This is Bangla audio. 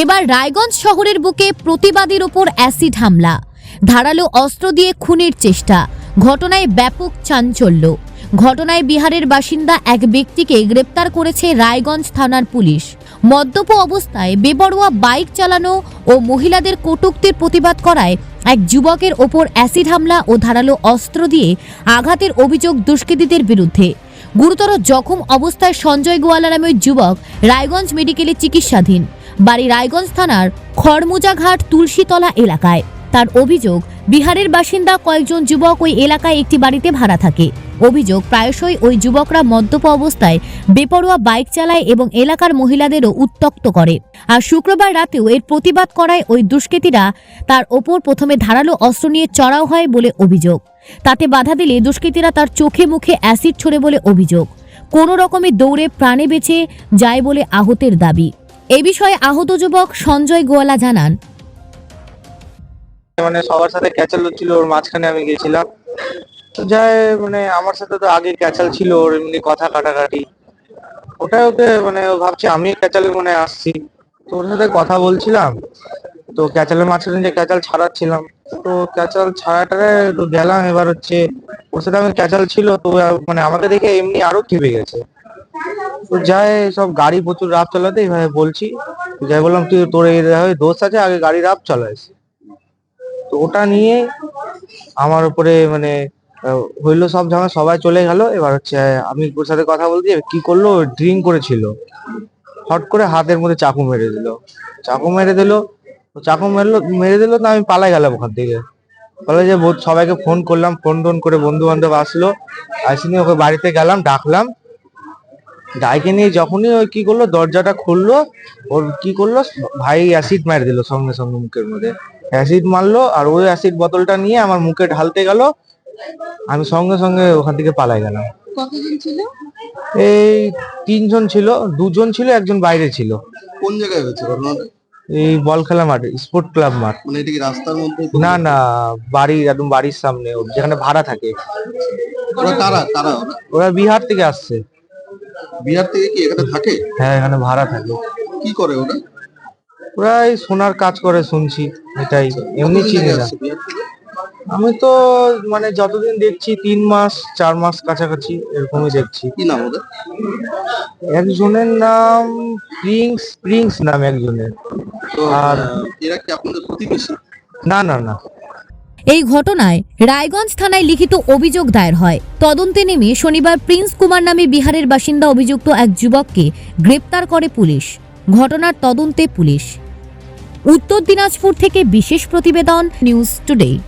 এবার রায়গঞ্জ শহরের বুকে প্রতিবাদীর ওপর অ্যাসিড হামলা। ধারালো অস্ত্র দিয়ে খুনের চেষ্টা। ঘটনায় ব্যাপক চাঞ্চল্য। ঘটনায় বিহারের বাসিন্দা এক ব্যক্তিকে গ্রেপ্তার করেছে রায়গঞ্জ থানার পুলিশ। মদ্যপ অবস্থায় বেপরোয়া বাইক চালানো ও মহিলাদের কটূক্তির প্রতিবাদ করায় এক যুবকের ওপর অ্যাসিড হামলা ও ধারালো অস্ত্র দিয়ে আঘাতের অভিযোগ দুষ্কৃতীদের বিরুদ্ধে। গুরুতর জখম অবস্থায় সঞ্জয় গোয়ালা নামে ওই যুবক রায়গঞ্জ মেডিকেলে চিকিৎসাধীন। বাড়ি রায়গঞ্জ থানার খড়মুজাঘাট তুলসীতলা এলাকায়। তার অভিযোগ, বিহারের বাসিন্দা কয়েকজন যুবক ওই এলাকায় একটি বাড়িতে ভাড়া থাকে। অভিযোগ, প্রায়শই ওই যুবকরা মদ্যপ অবস্থায় বেপরোয়া বাইক চালায় এবং এলাকার মহিলাদেরও উত্তক্ত করে। আর শুক্রবার রাতেও এর প্রতিবাদ করায় ওই দুষ্কৃতীরা তার ওপর প্রথমে ধারালো অস্ত্র নিয়ে চড়াও হয় বলে অভিযোগ। তাতে বাধা দিলে দুষ্কৃতীরা তার চোখে মুখে অ্যাসিড ছোড়ে বলে অভিযোগ। কোনো রকমে দৌড়ে প্রাণে বেঁচে যায় বলে আহতের দাবি। এ বিষয়ে আহত যুবক সঞ্জয় গোয়ালা জানান। মানে সবার সাথে ক্যাচাল হচ্ছিল ওর মাঝখানে আমি গেছিলাম। তো যাই মানে আমার সাথে তো আগে ক্যাচাল ছিল, ওর এমনি কথা কাটাকাটি। ওটাই ওকে মানে ও ভাবছে আমি ক্যাচালে মনে আসছি। তো ওর সাথে কথা বলছিলাম, তো ক্যাচালের মাঝখানে যে ক্যাচাল ছাড়াচ্ছিলাম, তো ক্যাচাল ছাড়াটারে তো গেলাম। এবার হচ্ছে, ওর সাথে আমি ক্যাচাল ছিল, তো মানে আমাকে দেখে এমনি আরও খেপে গেছে। যাই, সব গাড়ি প্রচুর রাফ চালাতে, এইভাবে বলছি। যাই বললাম, তুই তোর এই দোষ আছে, আগে গাড়ি রাফ চালাইস তো ওটা নিয়ে আমার উপরে মানে হইল সব ঝামেলা, সবাই চলে গেল। এবার হচ্ছে, আমি ওর সাথে কথা বলতে কি করল? ড্রিঙ্ক করেছিল। হট করে হাতের মধ্যে চাকু মেরে দিল। চাকু মেরে দিল চাকু মেরলো, মেরে দিল তো আমি পালাই গেলাম ওখান থেকে। বলে যে সবাইকে ফোন করলাম ফোন টোন করে বন্ধু বান্ধব আসলো। আসি নিয়ে ওকে বাড়িতে গেলাম, ডাকলাম। ডাইকে নিয়ে যখনই ওই কি করল দরজাটা খুললো ওর কি করল ভাই অ্যাসিড মেরে দিল সঙ্গে সঙ্গে মুখের মধ্যে। অ্যাসিড মারলো আর ওই অ্যাসিড বোতলটা নিয়ে আমার মুখে ঢালতে গেল। আমি সঙ্গে সঙ্গে ওখান থেকে পালাই গেলাম। কতজন ছিল? এই তিনজন ছিল দুজন ছিল একজন বাইরে ছিল। কোন জায়গায় হয়েছে ঘটনাটা? এই বল খেলা মাঠ স্পোর্ট ক্লাব মাঠ। মানে এটা কি রাস্তার মধ্যে? না না বাড়ি একদম বাড়ির সামনে যেখানে ভাড়া থাকে। ওরা কারা? ওরা ওরা বিহার থেকে আসছে। বিহার থেকে কি এখানে থাকে? হ্যাঁ এখানে ভাড়া থাকে। কি করে ওরা? ওরা এই সোনার কাজ করে শুনছি এটাই। এমনি চিনি না? আমি তো মানে যতদিন দেখছি তিন মাস চার মাস কাছাকাছি এরকমই দেখছি। কি নাম ওদের? একজনের নাম প্রিন্স প্রিন্স নাম একজনের। তো আর এরা কি আপনাদের প্রতিবেশী? না না না। এই ঘটনায় রায়গঞ্জ থানায় লিখিত অভিযোগ দায়ের হয়। তদন্তে নেমে শনিবার প্রিন্স কুমার নামে বিহারের বাসিন্দা অভিযুক্ত এক যুবককে গ্রেপ্তার করে পুলিশ। ঘটনার তদন্তে পুলিশ। উত্তর দিনাজপুর থেকে বিশেষ প্রতিবেদন, নিউজ টুডে।